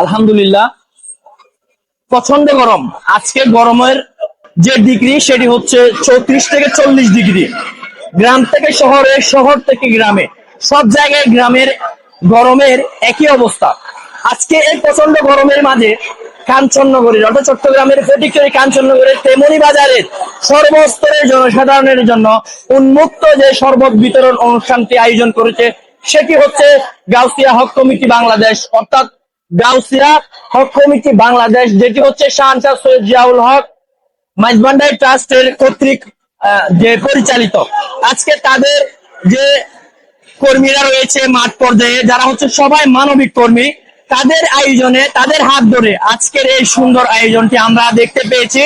আলহামদুলিল্লাহ। প্রচণ্ড গরম। আজকে গরমের যে ডিগ্রি সেটি হচ্ছে চৌত্রিশ থেকে চল্লিশ ডিগ্রি গ্রাম থেকে শহরে, শহর থেকে গ্রামে। সব জায়গায় গ্রামের গরমের একই অবস্থা। আজকে এই প্রচণ্ড গরমের মাঝে কাঞ্চননগরীর, অর্থাৎ চট্টগ্রামের ফটিকচুরি কাঞ্চননগরের তেমনি বাজারের সর্বস্তরের জনসাধারণের জন্য উন্মুক্ত যে শরবত বিতরণ অনুষ্ঠানটি আয়োজন করেছে সেটি হচ্ছে? গাউসিয়া হক কমিটি বাংলাদেশ। অর্থাৎ গাউসিয়া হক কমিটি বাংলাদেশ, যেটি হচ্ছে শাহনশাহ সৈয়দ জিয়াউল হক মাইজবান্ডাই ট্রাস্টের কর্তৃক যে পরিচালিত। আজকে তাদের যে কর্মীরা রয়েছে মাঠ পর্যায়ে, যারা হচ্ছে সবাই মানবিক কর্মী, তাদের আয়োজনে, তাদের হাত ধরে আজকের এই সুন্দর আয়োজনটি আমরা দেখতে পেয়েছি।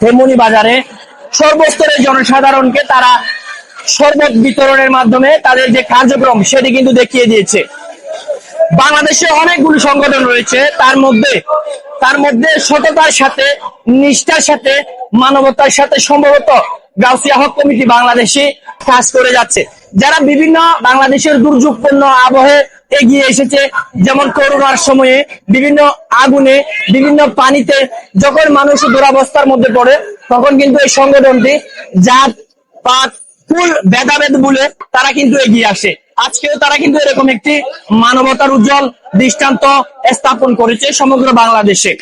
তেমনি বাজারে সর্বস্তরের জনসাধারণকে তারা শরবত বিতরণের মাধ্যমে তাদের যে কার্যক্রম সেটি কিন্তু দেখিয়ে দিয়েছে। বাংলাদেশে অনেকগুলো সংগঠন রয়েছে, তার মধ্যে তার মধ্যে সততার সাথে, নিষ্ঠার সাথে, মানবতার সাথে সম্ভবত গাউসিয়া হক কমিটি বাংলাদেশে কাজ করে যাচ্ছে। যারা বিভিন্ন বাংলাদেশের দুর্যোগপূর্ণ আবহে এগিয়ে এসেছে, যেমন করোনার সময়ে বিভিন্ন আগুনে, বিভিন্ন পানিতে যখন মানুষ দুরাবস্থার মধ্যে পড়ে, তখন কিন্তু এই সংগঠনটি জাত, পাত ফুল ভেদাভেদ বলে তারা কিন্তু এগিয়ে আসে। আজকেও তারা কিন্তু এরকম একটি মানবতার উজ্জ্বল দৃষ্টান্ত স্থাপন করেছে সমগ্র বাংলাদেশে।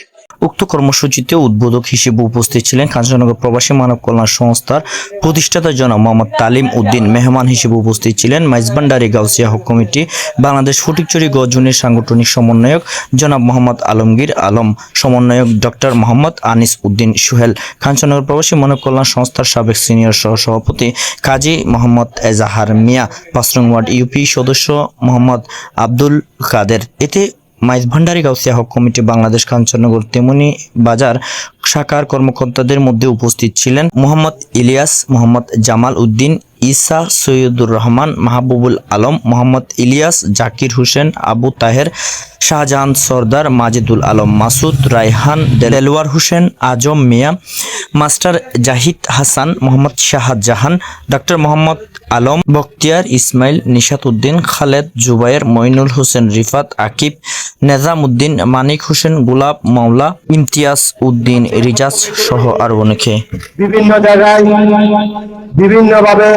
উক্ত কর্মসূচিতে উদ্বোধক হিসেবে উপস্থিত ছিলেন কাঞ্চননগর প্রবাসী মানব কল্যাণ সংস্থার প্রতিষ্ঠাতা জনাব মোহাম্মদ তালিম উদ্দিন, মেহমান হিসেবে উপস্থিত ছিলেন মাইজবান্ডারি গাউসিয়া হক কমিটি, বাংলাদেশ ফটিকচুরি গজুনির সাংগঠনিক সমন্বয়ক জনাব মোহাম্মদ আলমগীর আলম, সমন্বয়ক ডক্টর মোহাম্মদ আনিস উদ্দিন সুহেল কাঞ্চননগর প্রবাসী মানব কল্যাণ সংস্থার সাবেক সিনিয়র সহ সভাপতি কাজী মোহাম্মদ এজাহার মিয়া, পাঁচরং ওয়ার্ড ইউপি সদস্য মোহাম্মদ আব্দুল কাদের। এতে মাইজ ভান্ডারী গাউসিয়া হক কমিটি বাংলাদেশ কাঞ্চননগর তেমনি বাজার শাখার কর্মকর্তাদের মধ্যে উপস্থিত ছিলেন মোহাম্মদ ইলিয়াস মোহাম্মদ জামাল উদ্দিন, ঈসা সৈয়দুর রহমান, মাহবুবুল আলম, মোহাম্মদ ইলিয়াস, জাকির হোসেন, আবু তাহের, শাহজাহান সর্দার, মাজিদুল আলম মাসুদ, রায়হান দেলওয়ার হোসেন, আজম মিয়া, মাস্টার জাহিদ হাসান, মোহাম্মদ শাহজাহান ডক্টর মোহাম্মদ আলম, বখতিয়ার ইসমাইল, নিশাত উদ্দিন, খালেদ জুবাইর মইনুল হোসেন রিফাত, আকিব, নেজাম উদ্দিন, মানিক হোসেন, গুলাব মাওলা, ইমতিয়াজ উদ্দিন রিজাজ সহ আরও অনেকে। বিভিন্ন জায়গায় বিভিন্নভাবে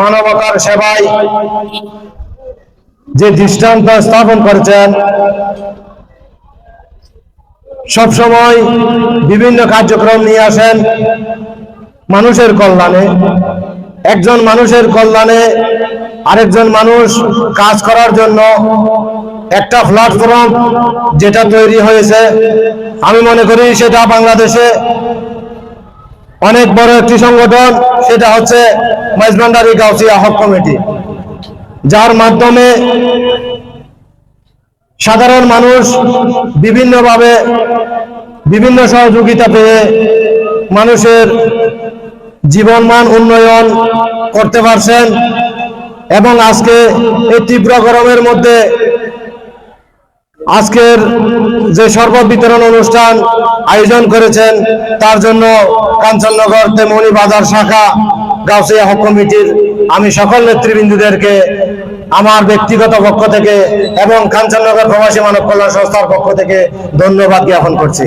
মানবতার সেবায় যে দৃষ্টান্ত স্থাপন করেছেন, সবসময় বিভিন্ন কার্যক্রম নিয়ে আসেন মানুষের কল্যাণে। একজন মানুষের কল্যাণে আরেকজন মানুষ কাজ করার জন্য একটা প্ল্যাটফর্ম যেটা তৈরি হয়েছে, আমি মনে করি সেটা বাংলাদেশে অনেক বড় একটি সংগঠন, সেটা হচ্ছে মাইজবান্ডারি গাউসিয়া হক কমিটি, যার মাধ্যমে সাধারণ মানুষ বিভিন্নভাবে বিভিন্ন সহযোগিতা পেয়ে মানুষের জীবনমান উন্নয়ন করতে পারছেন এবং আজকে এই তীব্র গরমের মধ্যে আজকের যে সর্ব বিতরণ অনুষ্ঠান আয়োজন করেছেন, তার জন্য কাঞ্চননগর তেমনি বাজার শাখা, গাউসিয়া হক কমিটির আমি সকল নেতৃবৃন্দুদেরকে, আমার ব্যক্তিগত পক্ষ থেকে এবং কাঞ্চননগর প্রবাসী মানব কল্যাণ সংস্থার পক্ষ থেকে ধন্যবাদ জ্ঞাপন করছি।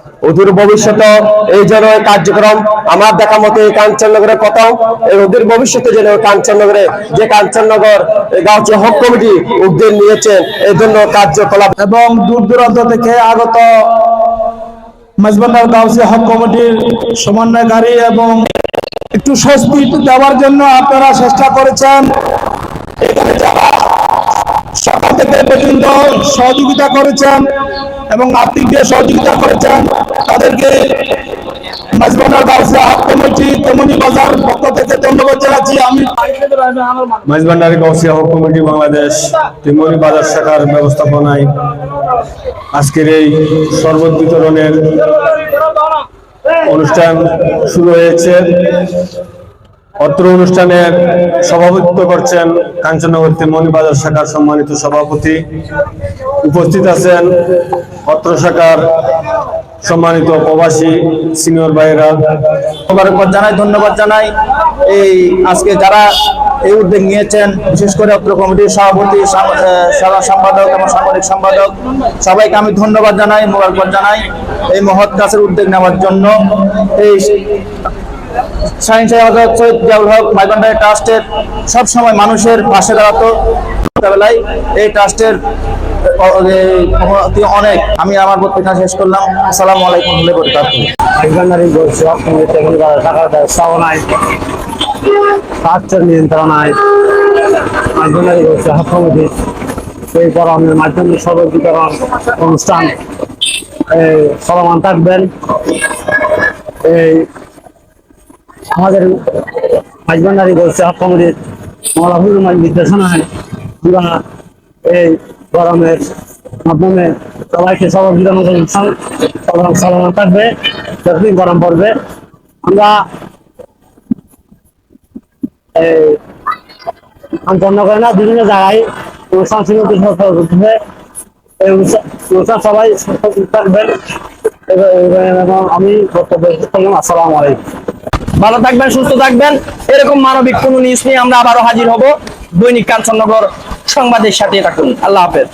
অদূর ভবিষ্যতে এই যেন কার্যক্রম আমার দেখা মতো এই কাঞ্চননগরের কথাও, এই অদূর ভবিষ্যতে যেন কাঞ্চননগরে যে কাঞ্চননগর গাঁওচি হক কমিটি উদ্যোগ নিয়েছেন, এই জন্য কার্যকলাপ এবং দূর দূরান্ত থেকে আগত মজবান্ডার গাউসি হক কমিটির সমন্বয়কারী এবং একটু স্বস্তি দেওয়ার জন্য আপনারা চেষ্টা করেছেন। এখানে যারা থেকে পর্যন্ত সহযোগিতা করেছেন এবং আর্থিক দিয়ে সহযোগিতা করেছেন, তাদেরকে কমিটি বাজার আমি কমিটি বাংলাদেশ বাজার ব্যবস্থাপনায় আজকের এই শরবত বিতরণের অনুষ্ঠান শুরু হয়েছে। অত্র অনুষ্ঠানে সভাপতিত্ব করছেন কাঞ্চননগর তেমনি বাজার শাখার সম্মানিত সভাপতি উপস্থিত আছেন অত্র শাখার সম্মানিত প্রবাসী সিনিয়র ভাইয়েরা। মোবারকবাদ জানাই, ধন্যবাদ জানাই। এই আজকে যারা এই উদ্যোগ নিয়েছেন, বিশেষ করে অত্র কমিটির সভাপতি সারা সম্পাদক এবং সাংগঠনিক সম্পাদক, সবাইকে আমি ধন্যবাদ জানাই, মোবারকবাদ জানাই এই মহৎ কাজের উদ্যোগ নেওয়ার জন্য। এই হজরত সৈয়দ হক মাইগন্ডারি ট্রাস্টের সবসময় মানুষের পাশে দাঁড়াতো। মোকাবেলায় এই ট্রাস্টের অনেক। আমি আমার বক্তৃতা শেষ করলাম। আসসালামু আলাইকুম বরকাতুহু আইগানারি বলছে অর্থনীতি এবং টাকার ব্যবস্থাও নাই স্বাস্থ্যের নিয়ন্ত্রণায় আইগানারি বলছে অর্থনীতি এই গরমের মাধ্যমে সর্ববিতরণ অনুষ্ঠান চলমান থাকবেন। এই আমাদের মাইজবান্ডারি বলছে অর্থনীতির মলাহুল নির্দেশনায় আমরা এই গরমের মাধ্যমে সবাইকে চলমান চলমান থাকবে, যতদিন গরম পড়বে। আমরা এই আন্তন্ন করে না, বিভিন্ন জায়গায় অনুষ্ঠান হচ্ছে এই অনুষ্ঠান সবাই থাকবেন এবং- আমি বক্তব্য আসসালামু আলাইকুম। ভালো থাকবেন, সুস্থ থাকবেন। এরকম মানবিক কোন নিউজ নিয়ে আমরা আবারও হাজির হব। দৈনিক কাঞ্চননগর সংবাদের সাথে থাকুন। আল্লাহ হাফেজ।